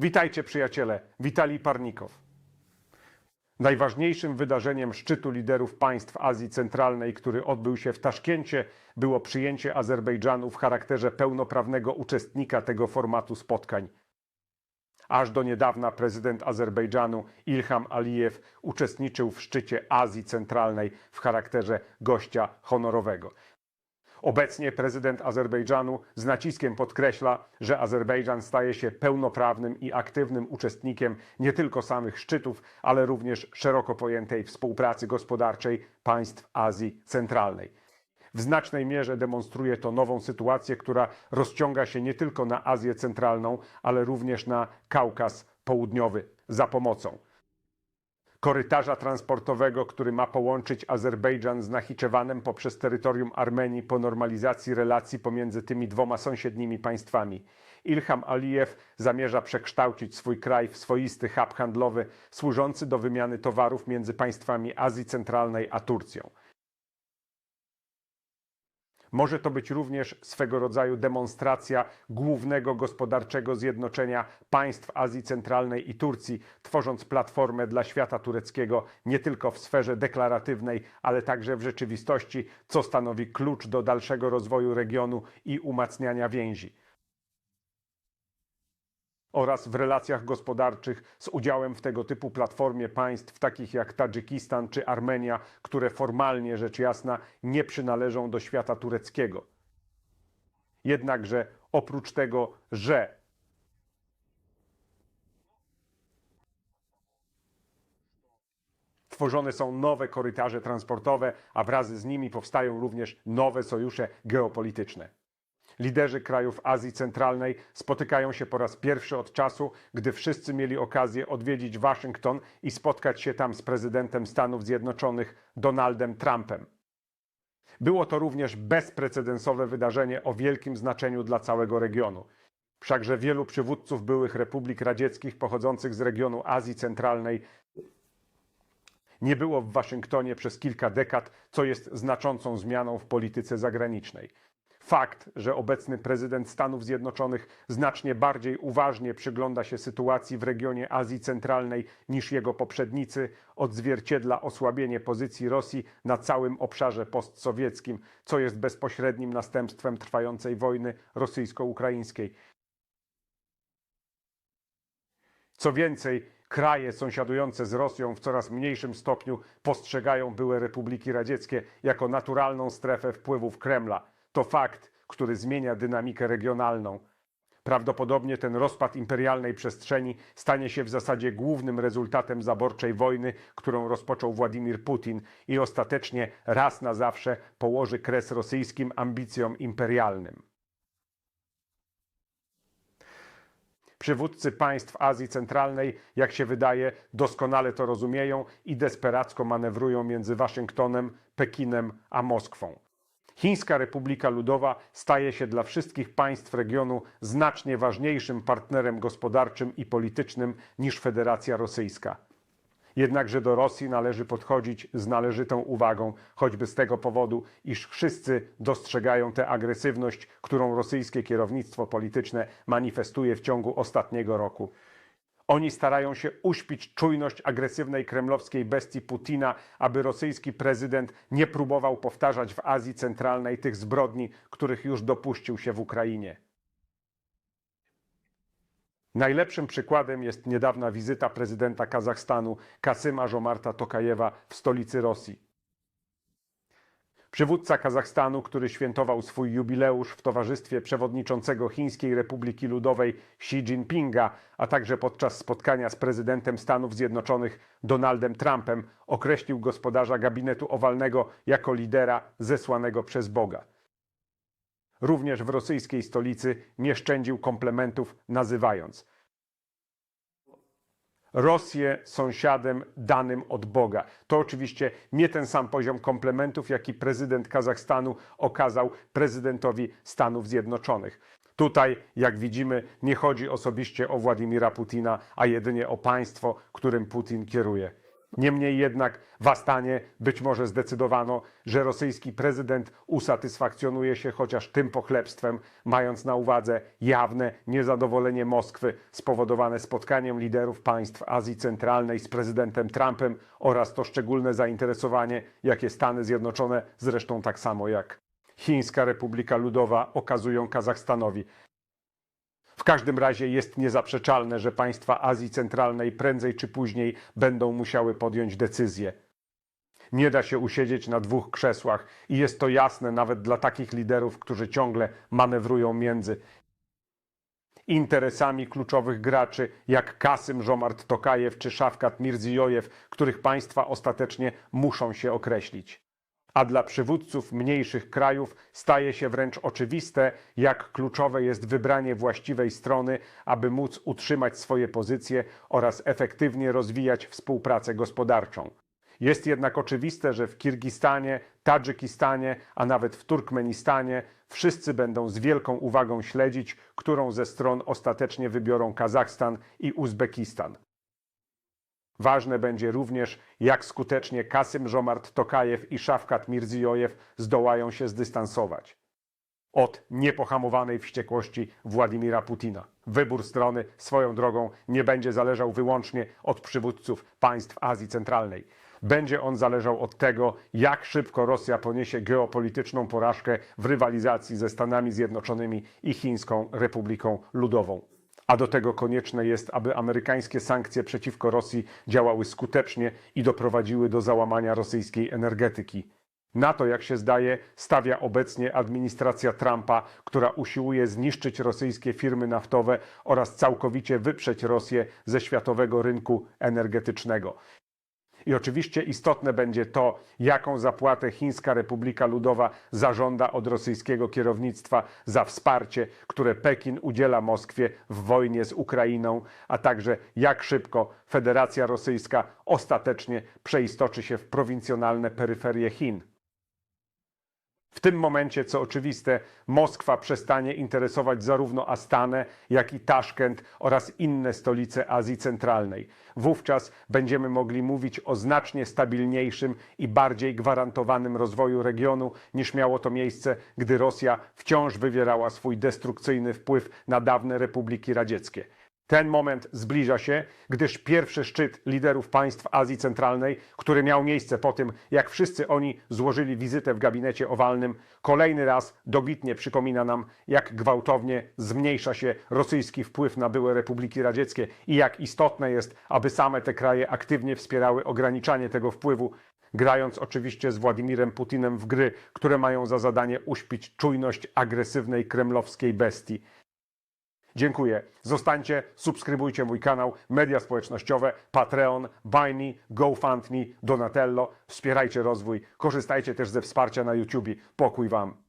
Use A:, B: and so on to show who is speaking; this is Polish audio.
A: Witajcie przyjaciele, Witalij Parnikow. Najważniejszym wydarzeniem szczytu liderów państw Azji Centralnej, który odbył się w Taszkencie, było przyjęcie Azerbejdżanu w charakterze pełnoprawnego uczestnika tego formatu spotkań. Aż do niedawna prezydent Azerbejdżanu Ilham Alijew uczestniczył w szczycie Azji Centralnej w charakterze gościa honorowego. Obecnie prezydent Azerbejdżanu z naciskiem podkreśla, że Azerbejdżan staje się pełnoprawnym i aktywnym uczestnikiem nie tylko samych szczytów, ale również szeroko pojętej współpracy gospodarczej państw Azji Centralnej. W znacznej mierze demonstruje to nową sytuację, która rozciąga się nie tylko na Azję Centralną, ale również na Kaukaz Południowy za pomocą korytarza transportowego, który ma połączyć Azerbejdżan z Nachiczewanem poprzez terytorium Armenii po normalizacji relacji pomiędzy tymi dwoma sąsiednimi państwami. Ilham Alijew zamierza przekształcić swój kraj w swoisty hub handlowy służący do wymiany towarów między państwami Azji Centralnej a Turcją. Może to być również swego rodzaju demonstracja głównego gospodarczego zjednoczenia państw Azji Centralnej i Turcji, tworząc platformę dla świata tureckiego nie tylko w sferze deklaratywnej, ale także w rzeczywistości, co stanowi klucz do dalszego rozwoju regionu i umacniania więzi oraz w relacjach gospodarczych z udziałem w tego typu platformie państw takich jak Tadżykistan czy Armenia, które formalnie rzecz jasna nie przynależą do świata tureckiego. Jednakże oprócz tego, że tworzone są nowe korytarze transportowe, a wraz z nimi powstają również nowe sojusze geopolityczne. Liderzy krajów Azji Centralnej spotykają się po raz pierwszy od czasu, gdy wszyscy mieli okazję odwiedzić Waszyngton i spotkać się tam z prezydentem Stanów Zjednoczonych Donaldem Trumpem. Było to również bezprecedensowe wydarzenie o wielkim znaczeniu dla całego regionu. Wszakże wielu przywódców byłych republik radzieckich pochodzących z regionu Azji Centralnej nie było w Waszyngtonie przez kilka dekad, co jest znaczącą zmianą w polityce zagranicznej. Fakt, że obecny prezydent Stanów Zjednoczonych znacznie bardziej uważnie przygląda się sytuacji w regionie Azji Centralnej niż jego poprzednicy, odzwierciedla osłabienie pozycji Rosji na całym obszarze postsowieckim, co jest bezpośrednim następstwem trwającej wojny rosyjsko-ukraińskiej. Co więcej, kraje sąsiadujące z Rosją w coraz mniejszym stopniu postrzegają były republiki radzieckie jako naturalną strefę wpływów Kremla. To fakt, który zmienia dynamikę regionalną. Prawdopodobnie ten rozpad imperialnej przestrzeni stanie się w zasadzie głównym rezultatem zaborczej wojny, którą rozpoczął Władimir Putin i ostatecznie raz na zawsze położy kres rosyjskim ambicjom imperialnym. Przywódcy państw Azji Centralnej, jak się wydaje, doskonale to rozumieją i desperacko manewrują między Waszyngtonem, Pekinem a Moskwą. Chińska Republika Ludowa staje się dla wszystkich państw regionu znacznie ważniejszym partnerem gospodarczym i politycznym niż Federacja Rosyjska. Jednakże do Rosji należy podchodzić z należytą uwagą, choćby z tego powodu, iż wszyscy dostrzegają tę agresywność, którą rosyjskie kierownictwo polityczne manifestuje w ciągu ostatniego roku. Oni starają się uśpić czujność agresywnej kremlowskiej bestii Putina, aby rosyjski prezydent nie próbował powtarzać w Azji Centralnej tych zbrodni, których już dopuścił się w Ukrainie. Najlepszym przykładem jest niedawna wizyta prezydenta Kazachstanu Kasyma Żomarta Tokajewa w stolicy Rosji. Przywódca Kazachstanu, który świętował swój jubileusz w towarzystwie przewodniczącego Chińskiej Republiki Ludowej Xi Jinpinga, a także podczas spotkania z prezydentem Stanów Zjednoczonych Donaldem Trumpem, określił gospodarza gabinetu owalnego jako lidera zesłanego przez Boga. Również w rosyjskiej stolicy nie szczędził komplementów, nazywając Rosję sąsiadem danym od Boga. To oczywiście nie ten sam poziom komplementów, jaki prezydent Kazachstanu okazał prezydentowi Stanów Zjednoczonych. Tutaj, jak widzimy, nie chodzi osobiście o Władimira Putina, a jedynie o państwo, którym Putin kieruje. Niemniej jednak w Astanie być może zdecydowano, że rosyjski prezydent usatysfakcjonuje się chociaż tym pochlebstwem, mając na uwadze jawne niezadowolenie Moskwy spowodowane spotkaniem liderów państw Azji Centralnej z prezydentem Trumpem oraz to szczególne zainteresowanie, jakie Stany Zjednoczone, zresztą tak samo jak Chińska Republika Ludowa, okazują Kazachstanowi. W każdym razie jest niezaprzeczalne, że państwa Azji Centralnej prędzej czy później będą musiały podjąć decyzję. Nie da się usiedzieć na dwóch krzesłach i jest to jasne nawet dla takich liderów, którzy ciągle manewrują między interesami kluczowych graczy jak Kasym Żomart Tokajew czy Szafkat Mirzijojew, których państwa ostatecznie muszą się określić a dla przywódców mniejszych krajów staje się wręcz oczywiste, jak kluczowe jest wybranie właściwej strony, aby móc utrzymać swoje pozycje oraz efektywnie rozwijać współpracę gospodarczą. Jest jednak oczywiste, że w Kirgistanie, Tadżykistanie, a nawet w Turkmenistanie wszyscy będą z wielką uwagą śledzić, którą ze stron ostatecznie wybiorą Kazachstan i Uzbekistan. Ważne będzie również, jak skutecznie Kasym Żomart Tokajew i Szafkat Mirzijojew zdołają się zdystansować od niepohamowanej wściekłości Władimira Putina. Wybór strony swoją drogą nie będzie zależał wyłącznie od przywódców państw Azji Centralnej. Będzie on zależał od tego, jak szybko Rosja poniesie geopolityczną porażkę w rywalizacji ze Stanami Zjednoczonymi i Chińską Republiką Ludową a do tego konieczne jest, aby amerykańskie sankcje przeciwko Rosji działały skutecznie i doprowadziły do załamania rosyjskiej energetyki. Na to, jak się zdaje, stawia obecnie administracja Trumpa, która usiłuje zniszczyć rosyjskie firmy naftowe oraz całkowicie wyprzeć Rosję ze światowego rynku energetycznego. I oczywiście istotne będzie to, jaką zapłatę Chińska Republika Ludowa zażąda od rosyjskiego kierownictwa za wsparcie, które Pekin udziela Moskwie w wojnie z Ukrainą, a także jak szybko Federacja Rosyjska ostatecznie przeistoczy się w prowincjonalne peryferie Chin. W tym momencie, co oczywiste, Moskwa przestanie interesować zarówno Astanę, jak i Taszkent oraz inne stolice Azji Centralnej. Wówczas będziemy mogli mówić o znacznie stabilniejszym i bardziej gwarantowanym rozwoju regionu niż miało to miejsce, gdy Rosja wciąż wywierała swój destrukcyjny wpływ na dawne republiki radzieckie. Ten moment zbliża się, gdyż pierwszy szczyt liderów państw Azji Centralnej, który miał miejsce po tym, jak wszyscy oni złożyli wizytę w gabinecie owalnym, kolejny raz dobitnie przypomina nam, jak gwałtownie zmniejsza się rosyjski wpływ na były republiki radzieckie i jak istotne jest, aby same te kraje aktywnie wspierały ograniczanie tego wpływu, grając oczywiście z Władimirem Putinem w gry, które mają za zadanie uśpić czujność agresywnej kremlowskiej bestii. Dziękuję. Zostańcie, subskrybujcie mój kanał, media społecznościowe, Patreon, Buy GoFundMe, Donatello. Wspierajcie rozwój. Korzystajcie też ze wsparcia na YouTube. Pokój Wam.